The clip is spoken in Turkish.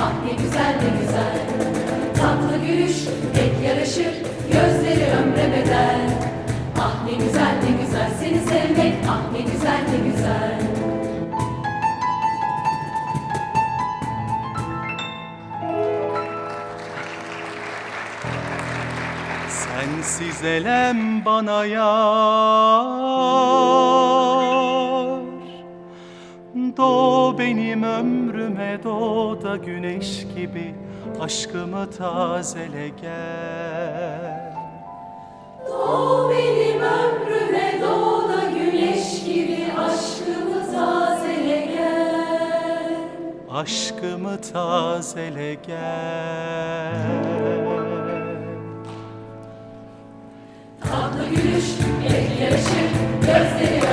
ah ne güzel ne güzel. Tatlı gülüş pek yaraşır gözleri ömre bedel Ah ne güzel ne güzel seni sevmek ah ne güzel ne güzel. Sensiz elem bana yar. Do benim ömrüm doğ da güneş gibi Aşkımı tazele gel O benim ömrüme doğda güneş gibi aşkımı tazele gel. Aşkımı tazele gel Tatlı gülüş, el yarışır, gözleri.